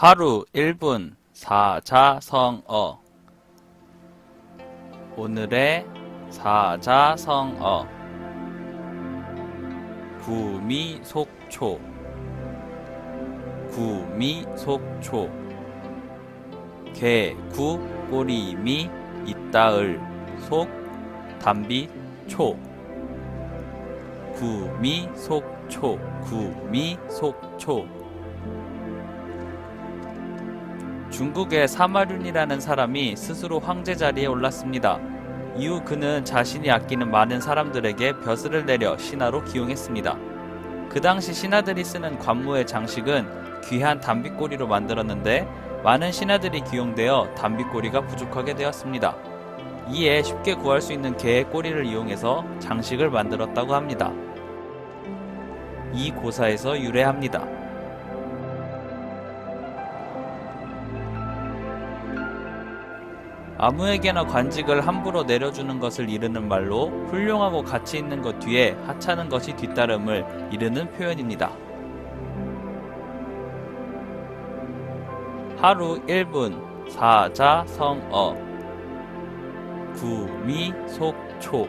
하루 1분 사자성어. 오늘의 사자성어. 구미속초. 구미속초. 개구 꼬리미 있다을. 속 담비 초. 구미속초. 구미속초 중국의 사마륜이라는 사람이 스스로 황제 자리에 올랐습니다. 이후 그는 자신이 아끼는 많은 사람들에게 벼슬을 내려 신하로 기용했습니다. 그 당시 신하들이 쓰는 관무의 장식은 귀한 담비꼬리로 만들었는데 많은 신하들이 기용되어 담비꼬리가 부족하게 되었습니다. 이에 쉽게 구할 수 있는 개의 꼬리를 이용해서 장식을 만들었다고 합니다. 이 고사에서 유래합니다. 아무에게나 관직을 함부로 내려주는 것을 이르는 말로 훌륭하고 가치 있는 것 뒤에 하찮은 것이 뒤따름을 이르는 표현입니다. 하루 1분 사자성어 구미속초